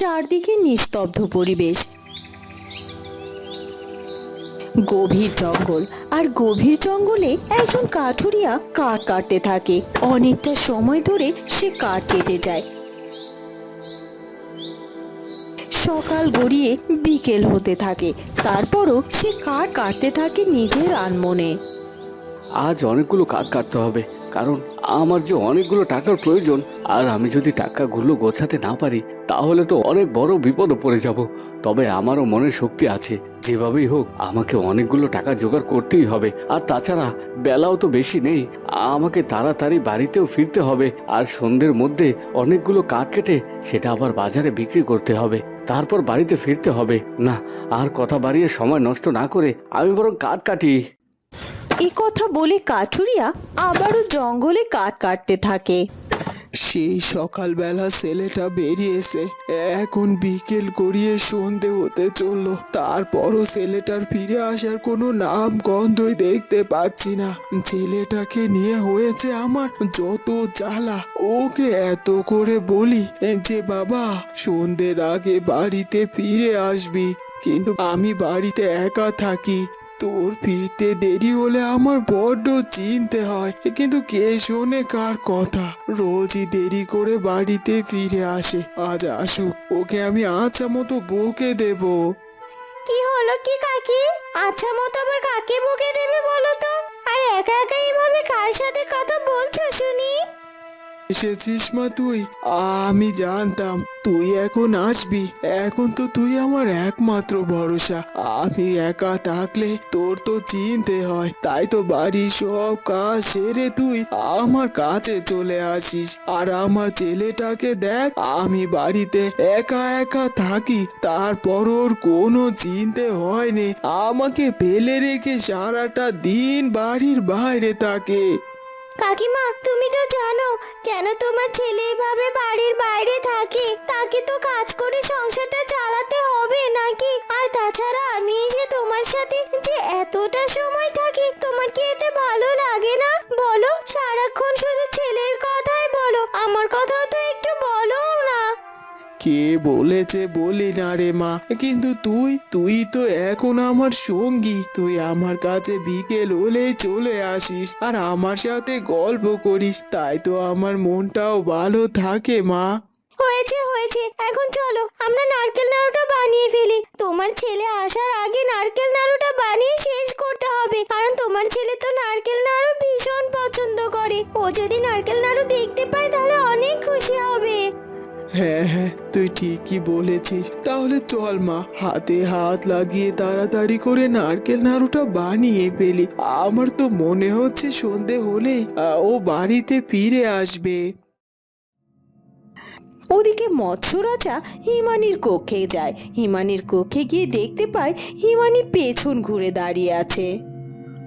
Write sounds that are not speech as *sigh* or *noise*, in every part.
চারদিকে নিস্তব্ধ পরিবেশ। গভীর জঙ্গল, আর গভীর জঙ্গলে একজন কাঠুরিয়া কাঠ কাটতে থাকে। অনেকটা সময় ধরে সে কাঠ কেটে যায়। সকাল গড়িয়ে বিকেল হতে থাকে। তারপরও সে কাঠ কাটতে থাকে নিজের আনমনে। আজ অনেকগুলো কাঠ কাটতে হবে, কারণ আমার যে অনেকগুলো টাকার প্রয়োজন, আর আমি যদি টাকাগুলো গোছাতে না পারি, তাহলে তো অনেক বড় বিপদে পড়ে যাব। তবে আমারও মনের শক্তি আছে। যেভাবেই হোক, আমাকে অনেকগুলো টাকা জোগাড় করতেই হবে। আর তাছাড়া, বেলাও তো বেশি নেই। আমাকে তাড়াতাড়ি বাড়িতেও ফিরতে হবে। আর সন্ধ্যের মধ্যে অনেকগুলো কাঠ কেটে, সেটা আবার বাজারে বিক্রি করতে হবে। তারপর বাড়িতে ফিরতে হবে। না, আর কথা বাড়িয়ে সময় নষ্ট না করে আমি বরং কাঠ কাটি। এ কথা বলে কাঠুরিয়া আবারও জঙ্গলে কাঠ কাটতে থাকে। সেই সকালবেলা ছেলেটা বেরিয়েছে। এখন বিকেল গড়িয়ে সন্ধে হতে চলল। তারপরও ছেলেটার ফিরে আসার কোনো নাম গন্ধই দেখতে পাচ্ছি না। ছেলেটাকে নিয়ে হয়েছে আমার যত জ্বালা। ওকে এত করে বলি যে, বাবা, সন্ধ্যের আগে বাড়িতে ফিরে আসবি। কিন্তু আমি বাড়িতে একা থাকি। তোর ফিরতে দেরি হলে আমার বড্ড চিনতে হয়। কিন্তু কে শোনে কার কথা? রোজই দেরি করে বাড়িতে ফিরে আসে। আজ আসুক, ওকে আমি আচ্ছা মতো বকে দেব। কি হলো কি কাকি? আচ্ছা মতো আবার কাকে বকে দেবে বলো তো? আর একা একা এভাবে কার সাথে কথা বলছো শুনি? এসেছিস মা তুই? আমি জানতাম তুই এখন আসবি। এখন তো তুই আমার একমাত্র ভরসা। আমি একা থাকলে তোর তো চিনতে হয়। তাই তো বাড়ির সব কাজ সেরে তুই আমার কাছে চলে আসিস। আর আমার ছেলেটাকে দেখ, আমি বাড়িতে একা একা থাকি। তারপর ওর কোনো চিনতে হয়নি। আমাকে ফেলে রেখে সারাটা দিন বাড়ির বাইরে থাকে। কাকিমা, তুমি তো জানো কেন তোমার ছেলে এভাবে বাড়ির বাইরে থাকে? তাকে তো কাজ করে সংসারটা চালাতে হবে নাকি? আর তাছাড়া আমি এসে তোমার সাথে যে এতটা সময় থাকি, তোমার কি এতে ভালো লাগে না? বলো, সারাক্ষণ শুধু ছেলের কথাই বলো। আমার না কে বলেছে বলি না রে মা। কিন্তু তুই তুই তো এখন আমার সঙ্গী। তুই আমার কাছে বিকেল হলেই চলে আসিস আর আমার সাথে গল্প করিস। তাই তো আমার মনটাও ভালো থাকে মা। হয়েছে হয়েছে। এখন চলো, আমরা নারকেল নাড়ুটা বানিয়ে ফেলি। তোমার ছেলে আসার আগে নারকেল নাড়ুটা বানিয়ে শেষ করতে হবে। কারণ তোমার ছেলে তো নারকেল নাড়ু ভীষণ পছন্দ করে। ও যদি নারকেল নাড়ু দেখতে পায় তাহলে অনেক খুশি হবে। হ্যাঁ হ্যাঁ তুই ঠিকই বলেছিস। তাহলে চল মা হাতে হাত লাগিয়ে তাড়াতাড়ি করে নারকেল নাড়ুটা বানিয়ে ফেলি। আমার তো মনে হচ্ছে সন্ধে হলেই আহ, ও বাড়িতে ফিরে আসবে। ওদিকে মৎস্য রাজা হিমানির কক্ষে যায়। হিমানির কক্ষে গিয়ে দেখতে পায় হিমানি পেছন ঘুরে দাঁড়িয়ে আছে।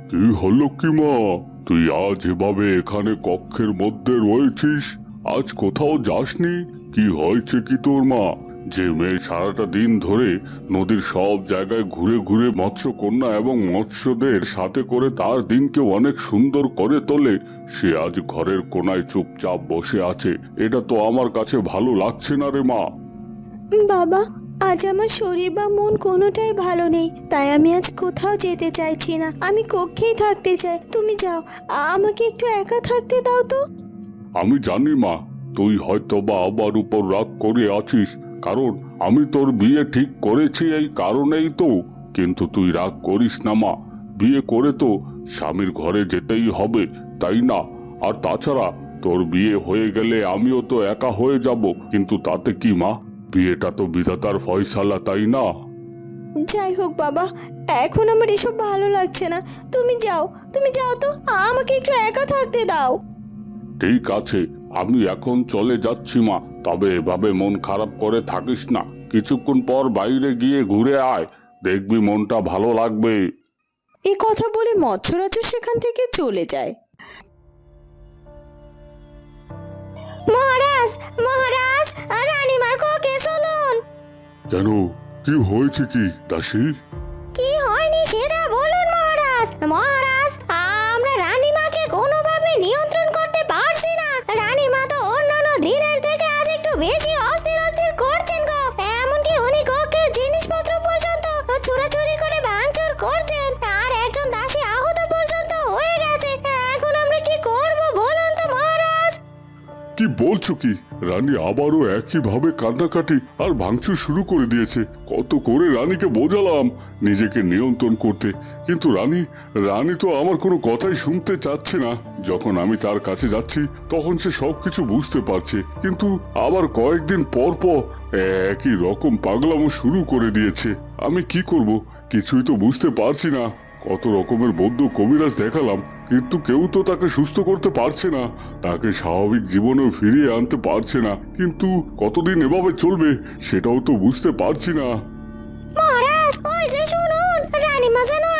কি হলো কি মা? তুই আজ এভাবে এখানে কক্ষের মধ্যে রয়েছিস? আজ কোথাও যাসনি? কি হয়েছে কি তোর মা? যে মেয়ে সারাটা দিন ধরে নদীর সব জায়গায় ঘুরে ঘুরে মৎস্যকন্যা এবং মৎস্যদের সাথে করে তার দিনকে অনেক সুন্দর করে তোলে সে আজ ঘরের কোনায় চুপচাপ বসে আছে। এটা তো আমার কাছে ভালো লাগছে না রে মা। বাবা আজ আমার শরীর বা মন কোনোটাই ভালো নেই তাই আমি আজ কোথাও যেতে চাইছি না। আমি কক্ষেই থাকতে চাই। তুমি যাও আমাকে একটু একা থাকতে দাও তো। আমি জানি মা তুই হয়তো বা আবার উপর রাগ করে আছিস কারণ আমি তোর বিয়ে ঠিক করেছি এই কারণেই তো। কিন্তু তুই রাগ করিস না মা। বিয়ে করে তো স্বামীর ঘরে যেতেই হবে তাই না? আর তাছাড়া তোর বিয়ে হয়ে গেলে আমিও তো একা হয়ে যাব কিন্তু তাতে কি মা? বিয়েটা তো বিধাতার ফয়সালা তাই না? যাই হোক বাবা এখন আমার এসব ভালো লাগছে না। তুমি যাও তুমি যাও তো আমাকে একটু একা থাকতে দাও। ঠিক আছে আমি এখন চলে যাচ্ছি মা। তবে এভাবে মন খারাপ করে থাকিস না। কিছুক্ষণ পর বাইরে গিয়ে ঘুরে আয়। দেখবি মনটা ভালো লাগবে। এ কথা বলে মৎস্য রাজা সেখান থেকে চলে যায়। মহারাজ মহারাজ রানীমার কোকে চলুন। কেন? কি হয়েছে কি দাসী? কি হয়নি সেটা বলুন মহারাজ। মহারাজ কি বলছো কি? রানী আবারও একইভাবে কান্নাকাটি আর ভাঙচুর শুরু করে দিয়েছে। কত করে রানীকে বোঝালাম নিজেকে নিয়ন্ত্রণ করতে। কিন্তু রানী রানী তো আমার কোনো কথাই শুনতে চাচ্ছে না। যখন আমি তার কাছে যাচ্ছি, তখন সে সবকিছু বুঝতে পারছে। কিন্তু আবার কয়েকদিন পর পর একই রকম পাগলামো শুরু করে দিয়েছে। আমি কি করব? কিছুই তো বুঝতে পারছি না। কত রকমের বৌদ্ধ কবিরাজ দেখালাম। কিন্তু কেউ তো তাকে সুস্থ করতে পারছে না। তাকে স্বাভাবিক জীবনে ফিরিয়ে আনতে পারছে না। কিন্তু কতদিন এভাবে চলবে, সেটাও তো বুঝতে পারছি না। মহারাজ, ওই যে শুনুন যেন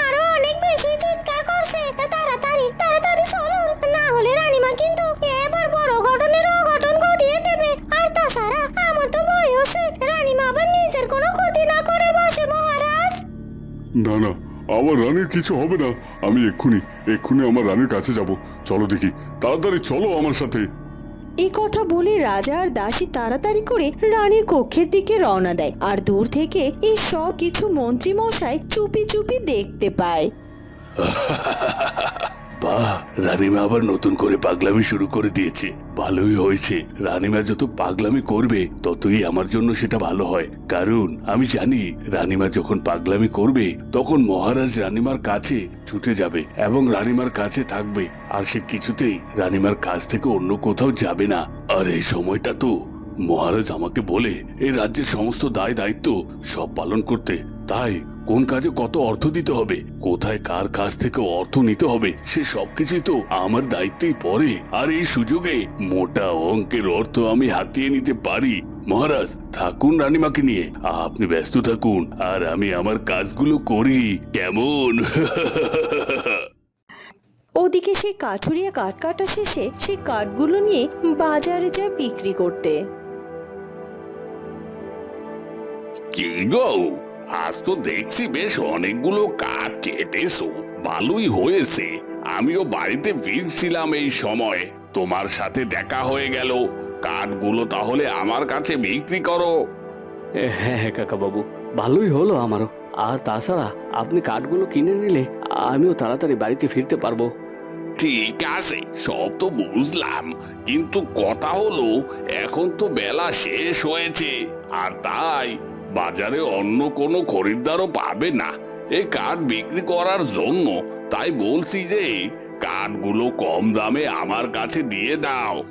আমার রানীর কিছু হবে না। আমি এক্ষুনি এক্ষুনি আমার রানীর কাছে যাব। চলো দেখি। তাড়াতাড়ি চলো আমার সাথে। এই কথা বলে রাজা আর দাসী তাড়াতাড়ি করে রানীর কক্ষের দিকে রওনা দেয় আর দূর থেকে এই সব কিছু মন্ত্রী মশাই চুপি চুপি দেখতে পায়। *laughs* বাহ রানীমা আবার নতুন করে পাগলামি শুরু করে দিয়েছে। ভালোই হয়েছে। রানীমা যত পাগলামি করবে, ততই আমার জন্য সেটা ভালো হয়। কারণ, আমি জানি, রানীমা যখন পাগলামি করবে, তখন মহারাজ রানীমার কাছে ছুটে যাবে এবং রানীমার কাছে থাকবে। আর সে কিছুতেই রানীমার কাছ থেকে অন্য কোথাও যাবে না। আর এই সময়টা তো মহারাজ আমাকে বলে, এই রাজ্যের সমস্ত দায় দায়িত্ব সব পালন করতে। তাই কোন কাজে কত অর্থ দিতে হবে? কোথায় কার কাছ থেকে অর্থ নিতে হবে? সে সবকিছুই তো আমার দায়িত্বেই পড়ে। আর এই সুযোগে মোটা অঙ্কের অর্থ আমি হাতিয়ে নিতে পারি। মহারাজ থাকুন রানীমাকে নিয়ে। আপনি ব্যস্ত থাকুন। আর আমি আমার কাজগুলো করি। কেমন? ওদিকে সে কাঠুরিয়া কাঠ কাটা শেষে সে কাঠগুলো নিয়ে বাজারে যায় বিক্রি করতে। কি গো? আজ তো দেখছি বেশ অনেকগুলো কাঠ কেটেছো ভালোই হয়েছে। আমিও বাড়িতে ফিরছিলাম এই সময়। তোমার সাথে দেখা হয়ে গেল। কাঠগুলো তাহলে আমার কাছে বিক্রি করো। হ্যাঁ হ্যাঁ কাকা বাবু ভালোই হলো আমারও। আর তাছাড়া আপনি কাঠগুলো কিনে নিলে আমিও তাড়াতাড়ি বাড়িতে ফিরতে পারব। ঠিক আছে সব তো বুঝলাম। কিন্তু কথা হলো এখন তো বেলা শেষ হয়েছে। আর তাই বাজারে অন্য কোনো খরিদ্দারও পাবে না। এই কাঠ বিক্রি করার জন্য তাই বলছি যে কাঠগুলো কম দামে আমার কাছে দিয়ে দাও।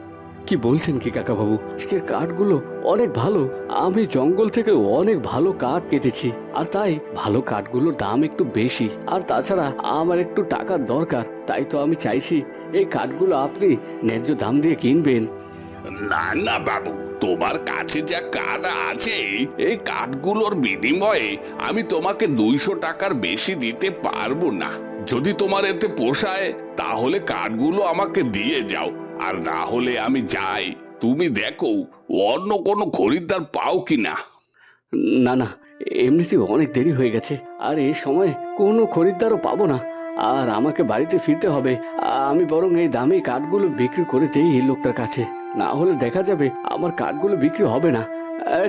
কি বলছেন কি কাকা বাবু আজকের কাঠগুলো অনেক ভালো। আমি জঙ্গল থেকে অনেক ভালো কাঠ কেটেছি। আর তাই ভালো কাঠগুলোর দাম একটু বেশি। আর তাছাড়া আমার একটু টাকার দরকার। তাই তো আমি চাইছি এই কাঠগুলো আপনি ন্যায্য দাম দিয়ে কিনবেন। না না বাবু। তোমার কাছে যা কাঠ আছে, এই কাঠগুলোর বিনিময়ে আমি তোমাকে দুইশো টাকার বেশি দিতে পারব না। যদি তোমার এতে পোষায়, তাহলে কাঠগুলো আমাকে দিয়ে যাও। আর না হলে আমি যাই। তুমি দেখো, অন্য কোনো খরিদ্দার পাও কি না না না এমনিতে অনেক দেরি হয়ে গেছে। আর এই সময় কোনো খরিদ্দারও পাবো না। আর আমাকে বাড়িতে ফিরতে হবে। আমি বরং এই দামি কাঠগুলো বিক্রি করে দেই এই লোকটার কাছে। না হলে দেখা যাবে আমার কাঠগুলো বিক্রি হবে না।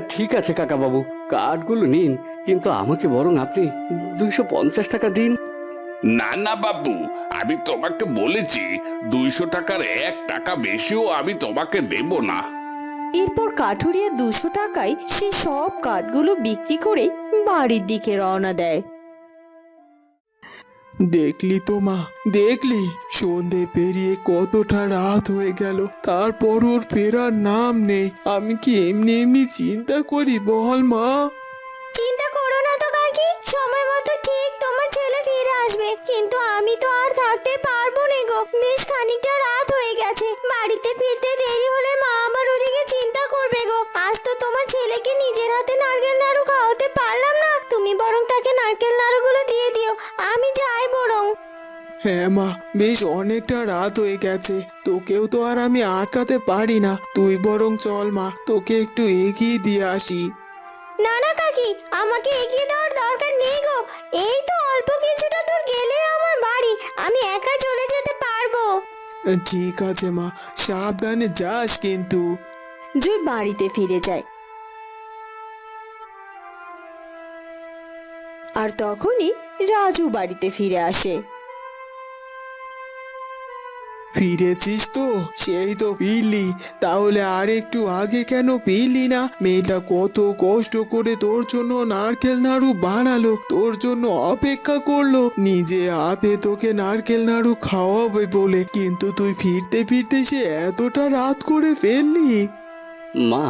ঠিক আছে কাকা বাবু কাঠগুলো নিন কিন্তু আমাকে বরং আপনি দুইশো পঞ্চাশ টাকা দিন। না না বাবু আমি তোমাকে বলেছি দুইশো টাকার এক টাকা বেশিও আমি তোমাকে দেব না। এরপর কাঠুরিয়া দুশো টাকায় সে সব কাঠগুলো বিক্রি করে বাড়ির দিকে রওনা দেয়। দেখলি তো মা, দেখলি? সন্ধে পেরিয়ে কতটা রাত হয়ে গেল, তারপর ওর ফেরার নাম নেই। আমি কি এমনি এমনি চিন্তা করি বল মা? চিন্তা করো না তো কাকি, সময় মতো ঠিক তোমার ছেলে ফিরে আসবে। কিন্তু আমি তো আর থাকতে পারব না গো, বেশ খানিকটা রাত হয়ে গেছে। বাড়িতে ফিরতে দেরি হলে মা আমার ওদিকে চিন্তা করবে গো। আজ তো তোমার ছেলেকে নিজের হাতে নারকেল নাড়ু খাওয়াতে পারলাম না। তুমি বরং তাকে নারকেল নাড়ুগুলো দিয়ে দিও। হ্যাঁ মা বেশ অনেকটা রাত হয়ে গেছে। তোকেও তো আর আমি আটকাতে পারি না। তুই বরং চল মা তোকে একটু এগিয়ে দিয়ে আসি। না না কাকি আমাকে এগিয়ে দেওয়ার দরকার নেই গো। এই তো অল্প কিছুটা দূর গেলে আমার বাড়ি। আমি একা চলে যেতে পারব। ঠিক আছে মা সাবধানে যাস কিন্তু। জয় বাড়িতে ফিরে যায়। আর তখনই রাজু বাড়িতে ফিরে আসে। ফিরেছিস তো? সেই তো ফিরলি। তাহলে আর একটু আগে কেন ফিরলি না? মেয়েটা কত কষ্ট করে তোর জন্য নারকেল নাড়ু বানালো, তোর জন্য অপেক্ষা করল। নিজে হাতে তোকে নারকেল নাড়ু খাওয়াবে বলে, কিন্তু তুই ফিরতে ফিরতে সে এতটা রাত করে ফেললি। মা,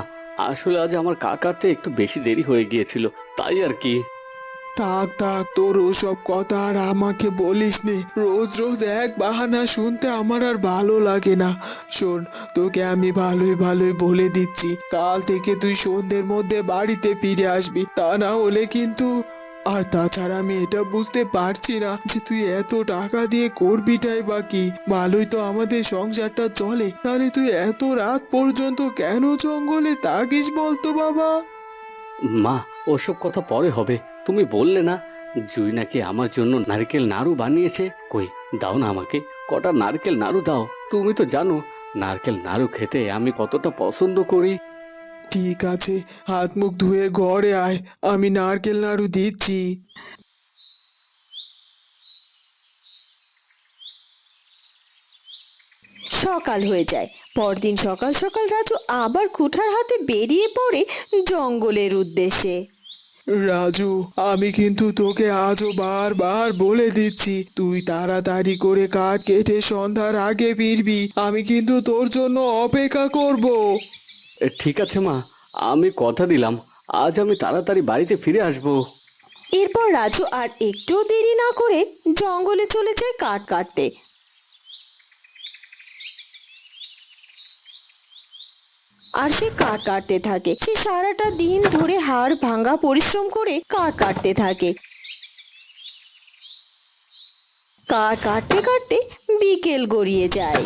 আসলে আজ আমার কাকাতে একটু বেশি দেরি হয়ে গিয়েছিল, তাই আর কি। থাক থাক, তোর ওসব কথা আর আমাকে বলিস নে রোজ রোজ এক বাহানা শুনতে আমার আর ভালো লাগে না। শোন, তোকে আমি ভালোই ভালোই বলে দিচ্ছি। কাল থেকে তুই সন্ধ্যের মধ্যে বাড়িতে ফিরে আসবি। তা না হলে কিন্তু আর তাছাড়া আমি এটা বুঝতে পারছি না যে তুই এত টাকা দিয়ে করবিটাই বা কি। ভালোই তো আমাদের সংসারটা চলে। তাহলে তুই এত রাত পর্যন্ত কেন জঙ্গলে থাকিস বলতো বাবা? মা, ওসব কথা পরে হবে। তুমি বললে না জুই নাকি আমার জন্য নারকেল নাড়ু বানিয়েছে? কই দাও না আমাকে। কটা নারকেল নাড়ু দাও। তুমি তো জানো নারকেল নাড়ু খেতে আমি কতটা পছন্দ করি। ঠিক আছে হাত মুখ ধুয়ে ঘরে আয় আমি নারকেল নাড়ু দিচ্ছি। সকাল হয়ে যায়। পরদিন সকাল সকাল রাজু আবার কুঠার হাতে বেরিয়ে পড়ে জঙ্গলের উদ্দেশ্যে। রাজু আমি কিন্তু তোকে আজও বারবার বলে দিচ্ছি তুই তাড়াতাড়ি করে কাঠ কেটে সন্ধ্যার আগে ফিরবি আমি কিন্তু তোর জন্য অপেক্ষা করব। ঠিক আছে মা আমি কথা দিলাম আজ আমি তাড়াতাড়ি বাড়িতে ফিরে আসব। এরপর রাজু আর একটু দেরি না করে জঙ্গলে চলে যায় কাঠ কাটতে। আর সে কাঠ কাটতে থাকে। সে সারাটা দিন ধরে হাড় ভাঙা পরিশ্রম করে কাঠ কাটতে থাকে। কাঠ কাটতে কাটতে বিকেল গড়িয়ে যায়।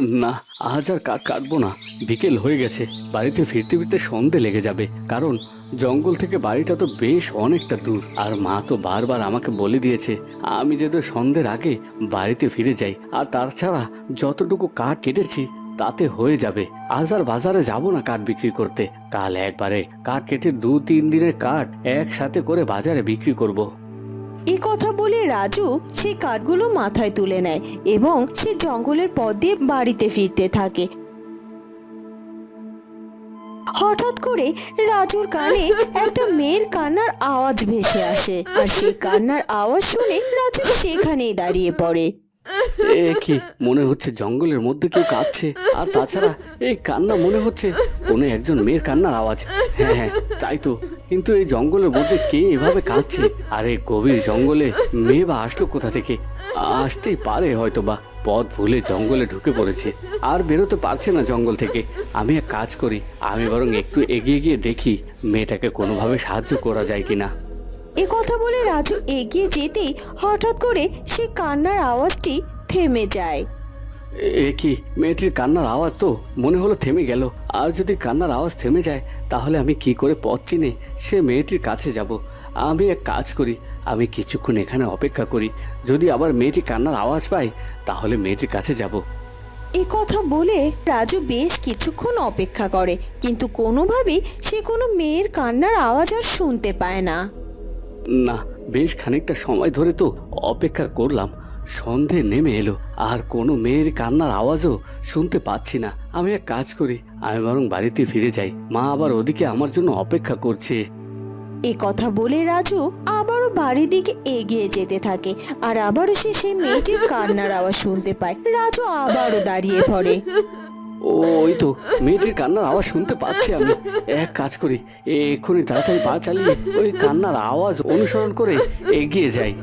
না, আজ আর কাঠ কাটবো না। বিকেল হয়ে গেছে। বাড়িতে ফিরতে ফিরতে সন্ধে লেগে যাবে। কারণ জঙ্গল থেকে বাড়িটা তো বেশ অনেকটা দূর। আর মা তো বারবার আমাকে বলে দিয়েছে, আমি যেহেতু সন্ধ্যের আগে বাড়িতে ফিরে যাই। আর তাছাড়া যতটুকু কাঠ কেটেছি তাতে হয়ে যাবে। আজ আর বাজারে যাব না কাঠ বিক্রি করতে। কাল একবারে কাঠ কেটে দু তিন দিনের কাঠ একসাথে করে বাজারে বিক্রি করব। এই কথা বলে রাজু সেই কাঠগুলো মাথায় তুলে নেয় এবং সে জঙ্গলের পথ দিয়ে বাড়িতে ফিরতে থাকে। হঠাৎ করে রাজুর কানে একটা মেয়ের কান্নার আওয়াজ ভেসে আসে। আর সেই কান্নার আওয়াজ শুনে রাজু সেখানেই দাঁড়িয়ে পড়ে। কি, মনে হচ্ছে জঙ্গলের মধ্যে কেউ কাঁদছে? আর তাছাড়া এই কান্না মনে হচ্ছে কোনো একজন মেয়ের কান্নার আওয়াজ। হ্যাঁ হ্যাঁ তাই তো। কিন্তু এই জঙ্গলের মধ্যে কে এভাবে কাঁদছে? আর এই গভীর জঙ্গলে মেয়ে বা আসলো কোথা থেকে? আসতেই পারে হয়তো বা পথ ভুলে জঙ্গলে ঢুকে পড়েছে। আর বেরোতে পারছে না জঙ্গল থেকে। আমি এক কাজ করি, আমি বরং একটু এগিয়ে গিয়ে দেখি মেয়েটাকে কোনোভাবে সাহায্য করা যায় কিনা। এ কথা বলে রাজু এগিয়ে যেতেই হঠাৎ করে সে কান্নার আওয়াজটি থেমে যায়। এ কি মেয়েটির কান্নার আওয়াজ তো? মনে হলো থেমে গেল। আর যদি কান্নার আওয়াজ থেমে যায় তাহলে আমি কি করে পথ চিনে? সে মেয়েটির কাছে যাব। আমি এক কাজ করি আমি কিছুক্ষণ এখানে অপেক্ষা করি। যদি আবার মেয়েটি কান্নার আওয়াজ পাই তাহলে মেয়েটির কাছে যাব। এ কথা বলে রাজু বেশ কিছুক্ষণ অপেক্ষা করে কিন্তু কোনোভাবেই সে কোনো মেয়ের কান্নার আওয়াজ আর শুনতে পায় না। না বেশ খানিকটা সময় ধরে তো অপেক্ষা করলাম। সন্ধে নেমে এলো। আর কোনো মেয়ের কান্নার আওয়াজও শুনতে পাচ্ছি না। আমি এক কাজ করি আমি বরং বাড়িতে ফিরে যাই। মা আবার ওদিকে আমার জন্য অপেক্ষা করছে। এ কথা বলে রাজু আবারও বাড়ির দিকে এগিয়ে যেতে থাকে। আর আবারও সে সেই মেয়েটির কান্নার আওয়াজ শুনতে পায়। রাজু আবারও দাঁড়িয়ে পড়ে। ও ওই তো মেয়েটির কান্নার আওয়াজ শুনতে পাচ্ছি আমি। এক কাজ করি এক্ষুনি তাড়াতাড়ি পা চালিয়ে ওই কান্নার আওয়াজ অনুসরণ করে এগিয়ে যাই।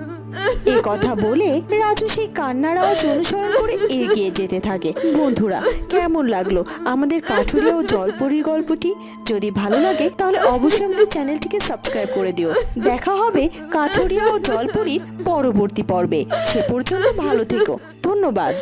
এ কথা বলে রাজু সেই কান্নার আওয়াজ অনুসরণ করে এগিয়ে যেতে থাকে। বন্ধুরা, কেমন লাগল আমাদের কাঠুরিয়া ও জলপরির গল্পটি? যদি ভালো লাগে, তাহলে অবশ্যই আমাদের চ্যানেলটিকে সাবস্ক্রাইব করে দিও। দেখা হবে কাঠুরিয়া ও জলপরির পরবর্তী পর্বে। সে পর্যন্ত ভালো থেকো। ধন্যবাদ।